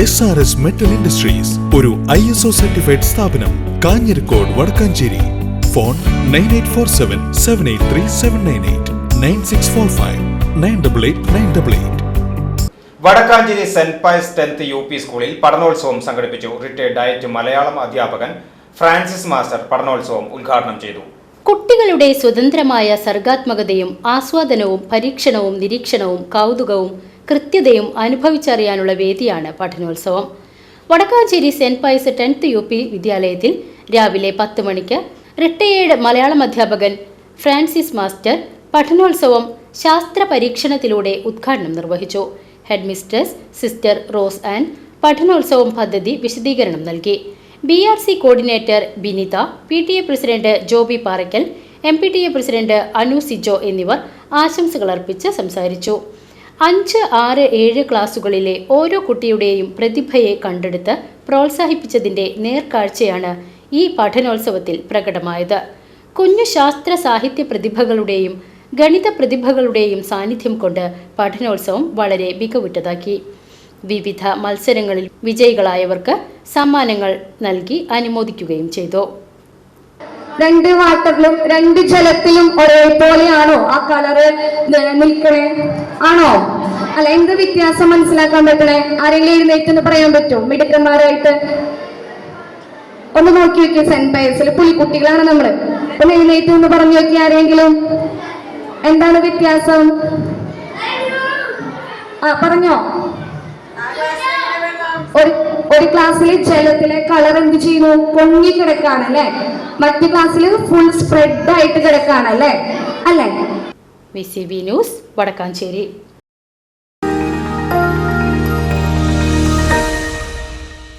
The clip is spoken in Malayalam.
S R S metal industries ഒരു ഐ എസ് ഒ സർട്ടിഫൈഡ് സ്ഥാപനം Kanjirakode Vadakkanchery. Phone nine eight four seven seven eight three seven nine eight nine six four five nine double eight nine double eight Vadakkanchery Saint Pius tenth U P സ്കൂളിൽ പഠനോത്സവം സംഘടിപ്പിച്ചു റിട്ടയർഡ് ഡയറ്റ് മലയാളം അധ്യാപകൻ ഫ്രാൻസിസ് മാസ്റ്റർ പഠനോത്സവം ഉദ്ഘാടനം ചെയ്തു. കുട്ടികളുടെ സ്വതന്ത്രമായ സർഗാത്മകതയും ആസ്വാദനവും പരീക്ഷണവും നിരീക്ഷണവും കൗതുകവും കൃത്യതയും അനുഭവിച്ചറിയാനുള്ള വേദിയാണ് പഠനോത്സവം. Vadakkanchery Saint Pius tenth U P വിദ്യാലയത്തിൽ രാവിലെ പത്ത് മണിക്ക് റിട്ടയേർഡ് മലയാളം അധ്യാപകൻ ഫ്രാൻസിസ് മാസ്റ്റർ പഠനോത്സവം ശാസ്ത്ര പരീക്ഷണത്തിലൂടെ ഉദ്ഘാടനം നിർവഹിച്ചു. Head mistress sister Rose and പഠനോത്സവം പദ്ധതി വിശദീകരണം നൽകി. B R C coordinator Binitha P T A president Joby Parakkal M P T A president Anu Sijo എന്നിവർ ആശംസകൾ അർപ്പിച്ച് സംസാരിച്ചു. അഞ്ച് ആറ് ഏഴ് ക്ലാസുകളിലെ ഓരോ കുട്ടിയുടെയും പ്രതിഭയെ കണ്ടെടുത്ത് പ്രോത്സാഹിപ്പിച്ചതിന്റെ നേർക്കാഴ്ചയാണ് ഈ പഠനോത്സവത്തിൽ പ്രകടമായത്. കുഞ്ഞു ശാസ്ത്ര സാഹിത്യ പ്രതിഭകളുടെയും ഗണിത പ്രതിഭകളുടെയും സാന്നിധ്യം കൊണ്ട് പഠനോത്സവം വളരെ മികവുറ്റതാക്കി. വിവിധ മത്സരങ്ങളിൽ വിജയികളായവർക്ക് സമ്മാനങ്ങൾ നൽകി അനുമോദിക്കുകയും ചെയ്തു. രണ്ട് വാട്ടറിലും രണ്ട് ജലത്തിലും ഒരേപോലെയാണോ ആ കളറ് നിൽക്കണേ? ആണോ? അല്ല എന്ത് വ്യത്യാസം മനസ്സിലാക്കാൻ പറ്റണേ? ആരെങ്കിലും എഴുന്നേറ്റ് എന്ന് പറയാൻ പറ്റുമോ മിടുക്കന്മാരായിട്ട്? ഒന്ന് നോക്കി വെക്കുക സെന്റ് പയസിൽ പുലിക്കുട്ടികളാണ് നമ്മൾ. ഒന്ന് എഴുന്നേറ്റ് എന്ന് പറഞ്ഞു നോക്കി ആരെങ്കിലും. എന്താണ് വ്യത്യാസം? ആ പറഞ്ഞോ. ഒരു ക്ലാസ്സിലെ ജലത്തിലെ കളർ എന്ത് ചെയ്യുന്നു? പൊങ്ങി കിടക്കാണ് അല്ലെ? മറ്റു ക്ലാസ്സിൽ ഫുൾ സ്പ്രെഡ് ആയിട്ട് കിടക്കാണ് അല്ലേ? അല്ലേ? V C B news Vadakkanchery.